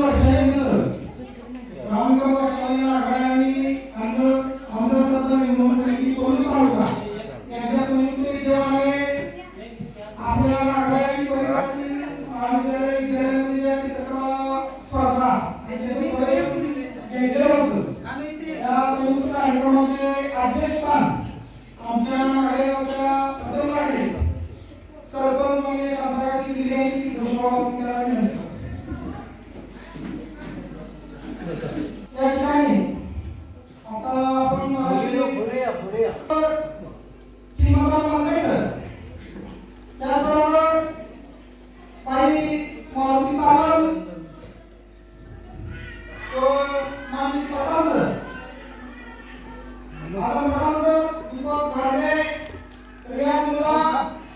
তোমার रिया मुल्ला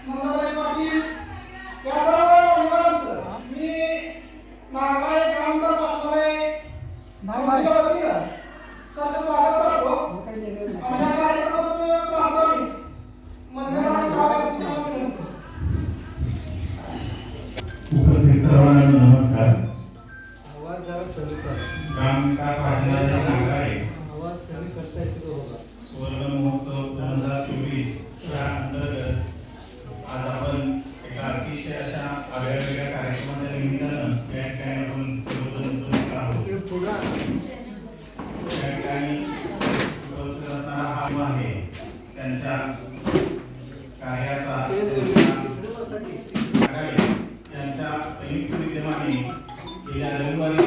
नंदाताई पाटील या सर्व मान्यवरांचं मी नागराय कामगार वाचनालय समितीच्या वतीनं सहर्ष स्वागत करतो आणि या कार्यक्रमाचं प्रास्ताविक मध्यस्थानी त्यांना विनंती करतो. उपस्थित सर्वांना नमस्कार वेगवेगळ्या कार्यक्रमाच्या निमित्तानं त्या ठिकाणी आपण सर्वजण उपस्थित आहोत. ठिकाणी उपस्थित असणारा हा आहे. त्यांच्या कार्याचा त्यांच्या संयुक्त विद्यमाने गेल्या रविवारी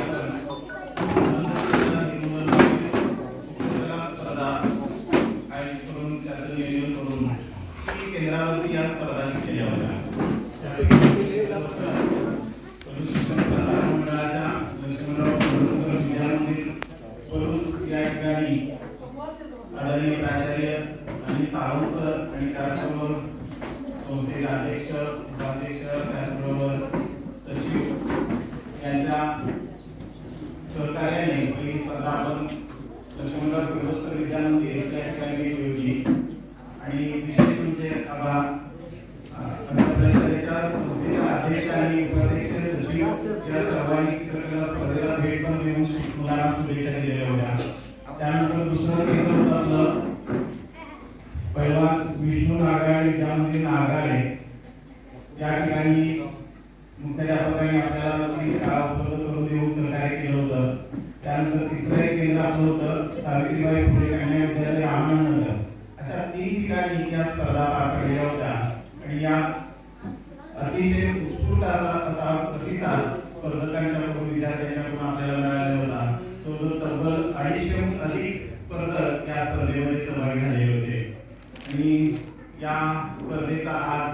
पलूस या ठिकाणी आदरणीय प्राचार्य आणि सावंत सर आणि त्याचबरोबर संस्थेचे अध्यक्ष उपाध्यक्ष त्याचबरोबर सचिव यांच्या सहकार्याने पहिली स्पर्धा आपण लक्ष्मणराव किर्लोस्कर विद्यामंदिर या ठिकाणी घेतली होती आणि विशेष म्हणजे आभार पंतप्रधानाच्या संस्थेच्या अध्यक्ष आणि उपाध्यक्ष सचिव या सर्वांनी चित्रकला स्पर्धेला भेट पण देऊन मुलांना शुभेच्छा दिलेल्या होत्या त्यानंतर दुसरं केंद्र होतं आपलं पहिला विष्णू नागाळे विद्यामंदिर नागाळे या ठिकाणी मुख्याध्यापकांनी आपल्याला शाळा उपलब्ध करून देऊन सहकार्य केलं होतं. त्यानंतर तिसरं एक केंद्र आपलं होतं सावित्रीबाई फुले कन्या विद्यालय रामानंद अशा तीन ठिकाणी या स्पर्धा पार पडलेल्या होत्या. आणि या अतिशय उत्स्फूर्त असा प्रतिसाद स्पर्धकांच्याकडून विद्यार्थ्यांच्याकडून आपल्याला मिळालेला होता. तो जो तब्बल अडीचशेहून अधिक स्पर्धक या स्पर्धेमध्ये सहभागी झाले. आणि या स्पर्धेचा आज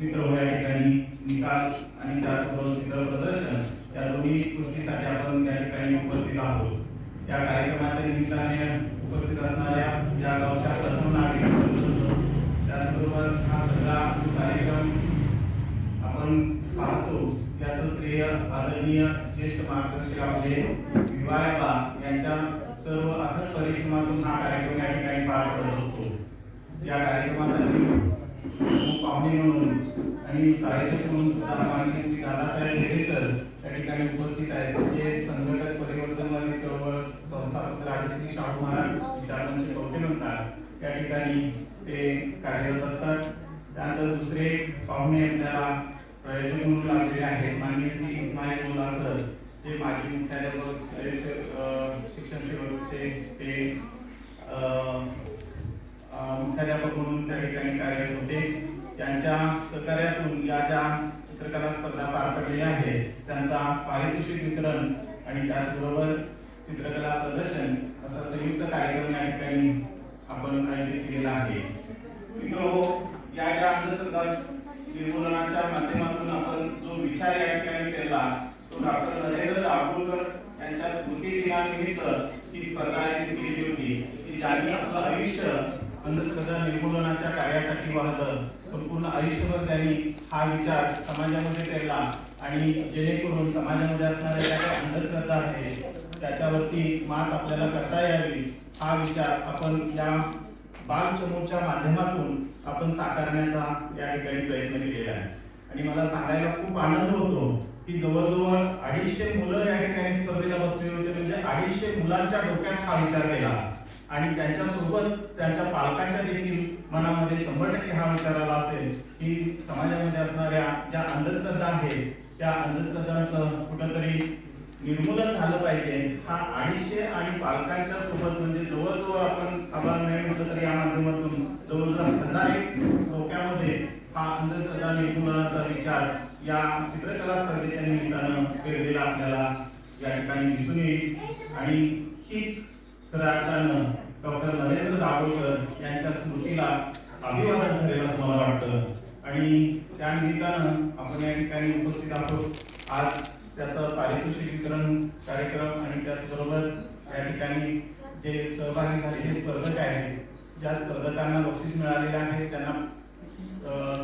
चित्र या ठिकाणी निकाल आणि त्याचबरोबर चित्र प्रदर्शन या दोन्ही गोष्टीसाठी आपण या ठिकाणी उपस्थित आहोत. या कार्यक्रमाच्या निमित्ताने उपस्थित असणाऱ्या या गावच्या प्रथम नागरिक त्याचबरोबर हा सगळा कार्यक्रम आपण पाहतो. याचं श्रेय आदरणीय ज्येष्ठ मार्गदर्शक आपले विवायबा यांच्या सर्व अथक परिश्रमातून हा कार्यक्रम या ठिकाणी पार पडत असतो. या कार्यक्रमासाठी पाहुणे म्हणून आणि कार्यक्रम म्हणून सुद्धा माननीय दादासाहेब हेरे सर या ठिकाणी उपस्थित आहेत. जे संघटक परिवर्तनवादी चळवळ संस्थापक राजश्री शाहू महाराज विचारांचे कौशल म्हणतात या ठिकाणी ते कार्यरत असतात. त्यानंतर दुसरे पाहुणे आपल्याला प्रयोजक म्हणून लागलेले आहेत. माननीय श्री इस्माईल मुला सर जे माजी मुख्याध्यापक शिक्षण सेवकचे ते अं, अं, मुख्याध्यापक म्हणून त्या ठिकाणी कार्यरत होते त्यांच्या सहकार्यातून या ज्या पार पडलेले आहे त्यांचा पारितोषिक वितरण आणि त्याचबरोबर चित्रकला प्रदर्शन असा संयुक्त कार्यक्रम या ठिकाणी आपण आयोजित केलेला आहे. मित्रहो या ज्या अंधश्रद्धा निर्मूलनाच्या माध्यमातून आपण जो विचार या ठिकाणी केला तो डॉक्टर नरेंद्र दाभोळकर यांच्या स्मृती दिनानिमित्त ही स्पर्धा आयोजित केली होती. की ज्यांनी आपलं आयुष्य अंधश्रद्धा निर्मूलनाच्या कार्यासाठी वाहतं संपूर्ण आयुष्यभर त्यांनी हा विचार समाजामध्ये केला आणि जेणेकरून समाजामध्ये असणाऱ्या ज्या काही अंधश्रद्धा आहे त्याच्यावरती मात आपल्याला करता यावी हा विचार आपण या बालचमूच्या माध्यमातून आपण साकारण्याचा या ठिकाणी प्रयत्न केलेला आहे. आणि मला सांगायला खूप आनंद होतो की जवळजवळ अडीचशे मुलं या ठिकाणी स्पर्धेला बसलेले होते म्हणजे अडीचशे मुलांच्या डोक्यात हा विचार केला आणि त्यांच्यासोबत त्यांच्या पालकांच्या देखील मनामध्ये शंभर टक्के हा विचार आला असेल की समाजामध्ये असणाऱ्या ज्या अंधश्रद्धा आहेत त्या अंधश्रद्धांचं कुठंतरी निर्मूलन झालं पाहिजे. हा अडीचशे आणि पालकांच्या सोबत म्हणजे जवळजवळ आपण आम्हाला नाही म्हटलं तरी या माध्यमातून जवळजवळ हजार एक डोक्यामध्ये हा अंधश्रद्धा निर्मूलनाचा विचार या चित्रकला स्पर्धेच्या निमित्तानं पेरलेला आपल्याला या ठिकाणी दिसून येईल. आणि हीच खऱ्या अर्थानं डॉक्टर नरेंद्र दाभोळकर यांच्या स्मृतीला अभिवादन ठरेल असं मला वाटतं. आणि त्या निमित्तानं आपण या ठिकाणी उपस्थित आहोत. आज त्याचं पारितोषिक वितरण कार्यक्रम आणि त्याचबरोबर या ठिकाणी जे सहभागी झालेले स्पर्धक आहेत ज्या स्पर्धकांना बक्षीस मिळालेले आहे त्यांना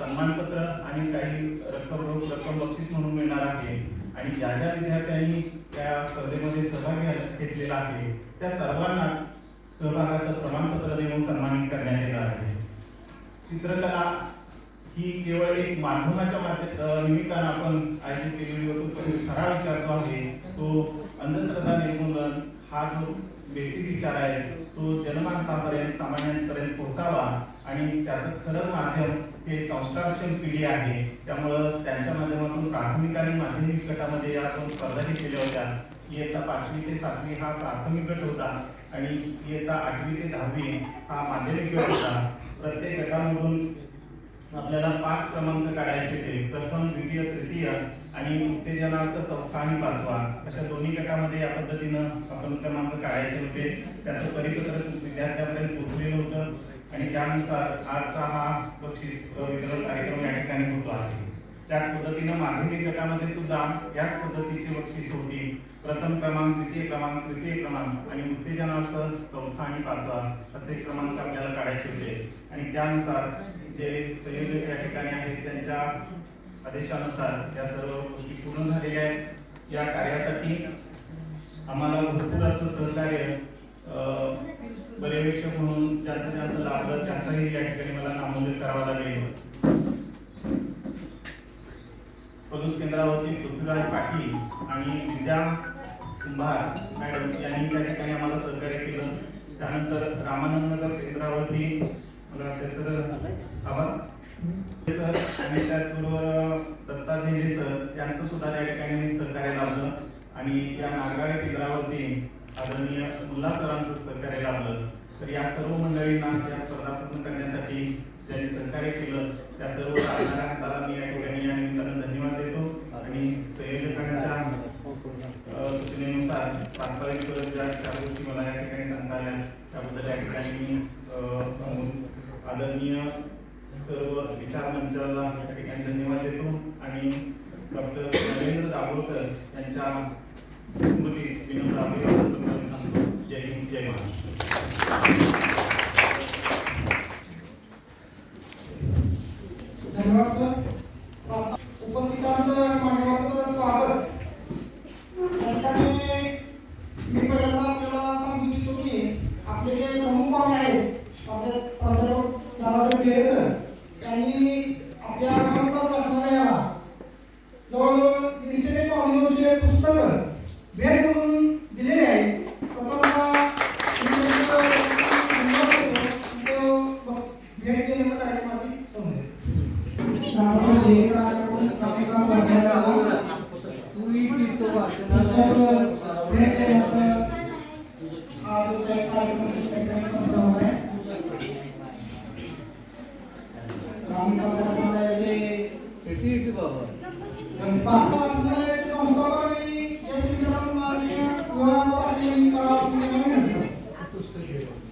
सन्मानपत्र आणि काही रक्कम रोख रक्कम बक्षीस म्हणून मिळणार आहे. आणि ज्या ज्या विद्यार्थ्यांनी त्या स्पर्धेमध्ये सहभाग घेतलेला आहे त्या सर्वांनाच सहभागाचं प्रमाणपत्र देऊन सन्मानित करण्यात येणार आहे. चित्रकला ही केवळ एक माध्यमाच्या माध्यम निमित्तानं आपण आयोजित केलेली होतो खरा विचार जो आहे तो अंधश्रद्धा निर्मूलन हा जो बेसिक विचार आहे तो जनमानसापर्यंत सामान्यांपर्यंत पोहोचावा आणि त्याचं खरं माध्यम हे संस्कारक्षम पिढी आहे. त्यामुळं त्यांच्या माध्यमातून प्राथमिक आणि माध्यमिक गटामध्ये या दोन स्पर्धाही केल्या होत्या. इयत्ता पाचवी ते सातवी हा प्राथमिक गट होता आणि इयत्ता आठवी ते दहावी हा माध्यमिक गट होता. प्रत्येक गटामधून आपल्याला पाच क्रमांक काढायचे होते. प्रथम द्वितीय तृतीय आणि उत्तेजनार्थ चौथा आणि पाचवा. अशा दोन्ही गटामध्ये या पद्धतीनं आपण क्रमांक काढायचे होते. त्याचं परिपत्रक विद्यार्थ्यापर्यंत पोहोचलेलं होतं आणि त्यानुसार आजचा हा बक्षीस वितरण कार्यक्रम या ठिकाणी होतो आहे त्याच पद्धतीनं माध्यमिक गटामध्ये सुद्धा याच पद्धतीची बक्षीस होती. प्रथम क्रमांक द्वितीय क्रमांक तृतीय क्रमांक आणि उत्तेजनार्थ चौथा आणि पाचवा असे क्रमांक आपल्याला काढायचे होते. आणि त्यानुसार जे संयोजक या ठिकाणी आहेत त्यांच्या आदेशानुसार या सर्व गोष्टी पूर्ण झालेल्या आहेत. या कार्यासाठी आम्हाला भरपूर असं सहकार्य पर्यवेक्षक म्हणून ज्यांचं ज्यांचं लाभलं त्यांचाही या ठिकाणी मला नामोल्लेख करावा लागेल पलूस केंद्रावरती पृथ्वीराज पाटील आणि विद्या कुंभार मॅडम यांनी त्या ठिकाणी आम्हाला सहकार्य केलं. त्यानंतर रामानंदनगर केंद्रावरती मला वाटतं सर आभार. सर आणि त्याचबरोबर दत्ता झेंडे सर यांचं सुद्धा त्या ठिकाणी सहकार्य लाभलं. आणि या नागाळे केंद्रावरती आदरणीय मुल्ला सरांचं सहकार्य लाभलं. तर या सर्व मंडळींना या स्पर्धा पूर्ण करण्यासाठी ज्यांनी सहकार्य केलं. त्या सर्व राहणाऱ्या हाताला मी या ठिकाणी या निमित्तानं धन्यवाद देतो आणि संयोजकांच्या अ, सूचनेनुसार प्रास्ताविक ज्या चार गोष्टी मला या ठिकाणी सांगता आल्या त्याबद्दल या ठिकाणी मी अ, अ, आदरणीय सर्व विचार मंचाला या ठिकाणी धन्यवाद देतो आणि डॉक्टर नरेंद्र दाभोळकर यांच्या स्मृतीस विनम्र अभिवादन करतो. जय हिंद जय महाराष्ट्र However, where to